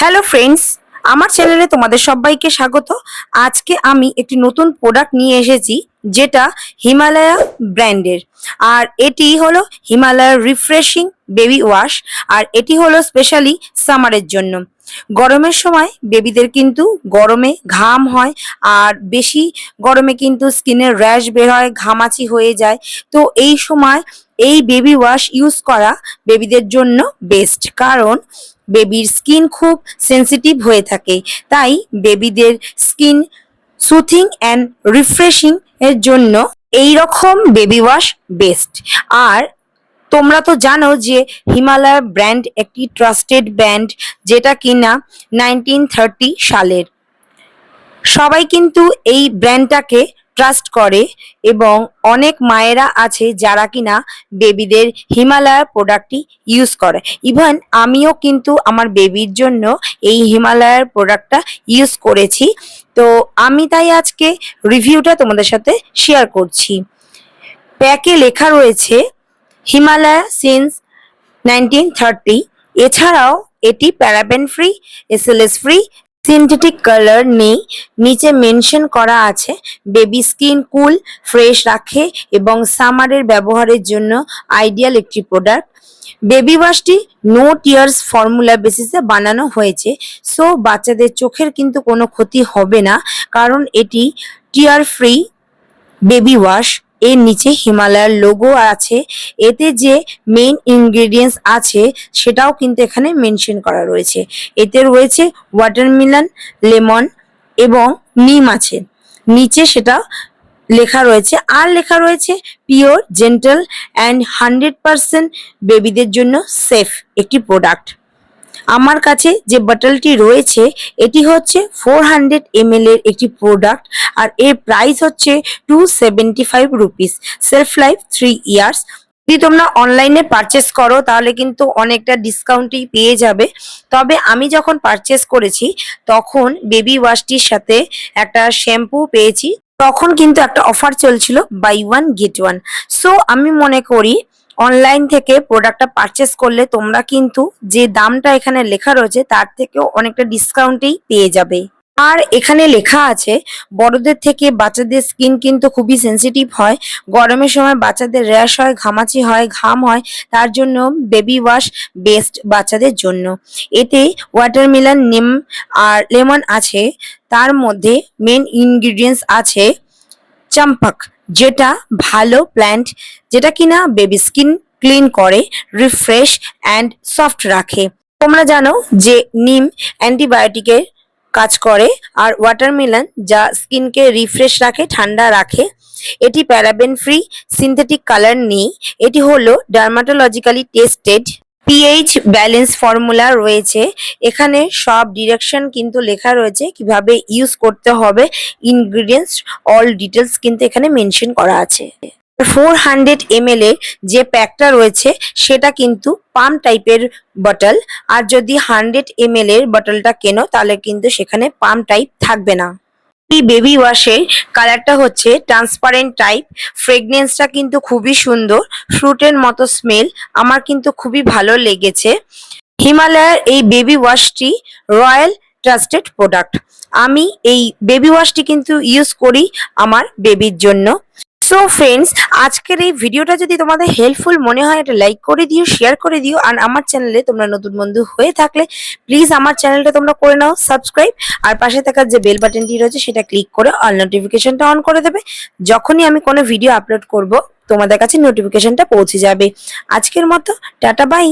Hello friends আমার চ্যানেলে তোমাদের সবাইকে স্বাগত। আজকে আমি একটি নতুন প্রোডাক্ট নিয়ে এসেছি, যেটা হিমালয়া ব্র্যান্ডের। আর এটি হলো হিমালয়া রিফ্রেশিং বেবি ওয়াশ আর এটি হলো স্পেশালি সামারের জন্য। গরমের সময় বেবিদের কিন্তু গরমে ঘাম হয়, আর বেশি গরমে কিন্তু স্কিনের র্যাশ বের হয়, ঘামাচি হয়ে যায়। তো এই সময় এই বেবি ওয়াশ ইউজ করা বেবিদের জন্য বেস্ট কারণ বেবির স্কিন খুব সেনসিটিভ হয়ে থাকে। তাই বেবিদের স্কিন সুথিং অ্যান্ড রিফ্রেশিং এর জন্য এই রকম বেবি ওয়াশ বেস্ট আর তোমরা তো জানো যে হিমালয় ব্র্যান্ড একটি ট্রাস্টেড ব্র্যান্ড যেটা কিনা নাইনটিন থার্টি সালের। সবাই কিন্তু এই ব্র্যান্ডটাকে ট্রাস্ট করে এবং অনেক মায়েরা আছে যারা কিনা বেবিদের হিমালয়ার প্রোডাক্টটি ইউজ করে। ইভেন আমিও কিন্তু আমার বেবির জন্য এই হিমালয়ার প্রোডাক্টটা ইউজ করেছি। তো আমি তাই আজকে রিভিউটা তোমাদের সাথে শেয়ার করছি। প্যাকে লেখা রয়েছে, হিমালয়া সিন্স নাইনটিন থার্টি এছাড়াও এটি paraben free SLS free synthetic colour নেই। নিচে মেনশন করা আছে বেবি স্কিন কুল ফ্রেশ রাখে এবং সামারের ব্যবহারের জন্য আইডিয়াল একটি প্রোডাক্ট বেবি ওয়াশটি নো টিয়ার্স ফর্মুলা বেসিসে বানানো হয়েছে। সো বাচ্চাদের চোখের কিন্তু কোনো ক্ষতি হবে না, কারণ এটি টিয়ার ফ্রি বেবি ওয়াশ এর নিচে হিমালয়ার লোগো আছে। এতে যে মেইন ইনগ্রেডিয়েন্টস আছে, সেটাও কিন্তু এখানে মেনশন করা রয়েছে। এতে রয়েছে ওয়াটারমেলন লেমন এবং নিম আছে। নিচে সেটা লেখা রয়েছে। আর লেখা রয়েছে pure gentle and hundred percent বেবিদের জন্য সেফ একটি প্রোডাক্ট আমার কাছে যে বটলটি রয়েছে, এটি হচ্ছে ফোর হান্ড্রেড এর একটি প্রোডাক্ট আর এর প্রাইস হচ্ছে two seventy five rupees self life three years যদি তোমরা অনলাইনে পারচেস করো, তাহলে কিন্তু অনেকটা ডিসকাউন্টই পেয়ে যাবে। তবে আমি যখন পারচেস করেছি, তখন বেবি ওয়াশটির সাথে একটা শ্যাম্পু পেয়েছি। তখন কিন্তু একটা অফার চলছিল buy one get one so আমি মনে করি অনলাইন থেকে প্রোডাক্টটা পারচেস করলে তোমরা কিন্তু যে দামটা এখানে লেখা রয়েছে তার থেকেও অনেকটা ডিসকাউন্টেই পেয়ে যাবে। আর এখানে লেখা আছে, বড়দের থেকে বাচ্চাদের স্কিন কিন্তু খুবই সেনসিটিভ হয়। গরমের সময় বাচ্চাদের র্যাশ হয়, ঘামাচি হয়, ঘাম হয়, তার জন্য বেবি ওয়াশ বেস্ট বাচ্চাদের জন্য। এতে ওয়াটারমেলন নিম আর লেমন আছে, তার মধ্যে মেন ইনগ্রিডিয়েন্টস আছে চাম্পাক যেটা ভালো প্ল্যান্ট যেটা কিনা বেবি স্কিন ক্লিন করে রিফ্রেশ অ্যান্ড সফট রাখে। তোমরা জানো যে নিম অ্যান্টিবায়োটিকের কাজ করে, আর ওয়াটারমেলন যা স্কিনকে রিফ্রেশ রাখে, ঠান্ডা রাখে, এটি প্যারাবেন ফ্রি সিনথেটিক কালার নেই। এটি হলো dermatologically tested pH balance formula রয়েছে। এখানে সব ডিরেকশন কিন্তু লেখা রয়েছে কীভাবে ইউজ করতে হবে। ইনগ্রিডিয়েন্টস অল ডিটেলস কিন্তু এখানে মেনশন করা আছে। ফোর হান্ড্রেড এম এর যে প্যাকটা রয়েছে, সেটা কিন্তু পাম টাইপের বটল আর যদি হান্ড্রেড এম এর বটলটা কেনো, তাহলে কিন্তু সেখানে পাম টাইপ থাকবে না। এই বেবি ওয়াশের কালারটা হচ্ছে ট্রান্সপারেন্ট টাইপ ফ্রেগনেন্সটা কিন্তু খুবই সুন্দর ফ্রুটের মতো স্মেল আমার কিন্তু খুবই ভালো লেগেছে। হিমালয়ার এই বেবি ওয়াশটি রয়্যাল ট্রাস্টেড প্রোডাক্ট আমি এই বেবি ওয়াশটি কিন্তু ইউজ করি আমার বেবির জন্য। সো ফ্রেন্ডস আজকের এই ভিডিওটা যদি তোমাদের হেল্পফুল মনে হয়, এটা লাইক করে দিও শেয়ার করে দিও, আর আমার চ্যানেলে তোমরা নতুন বন্ধু হয়ে থাকলে প্লিজ আমার চ্যানেলটা তোমরা করে নাও সাবস্ক্রাইব আর পাশে থাকা যে বেল বাটনটি রয়েছে, সেটা ক্লিক করে অল নোটিফিকেশনটা অন করে দেবে। যখনই আমি কোনো ভিডিও আপলোড করব, তোমাদের কাছে নোটিফিকেশনটা পৌঁছে যাবে। আজকের মতো, টাটা বাই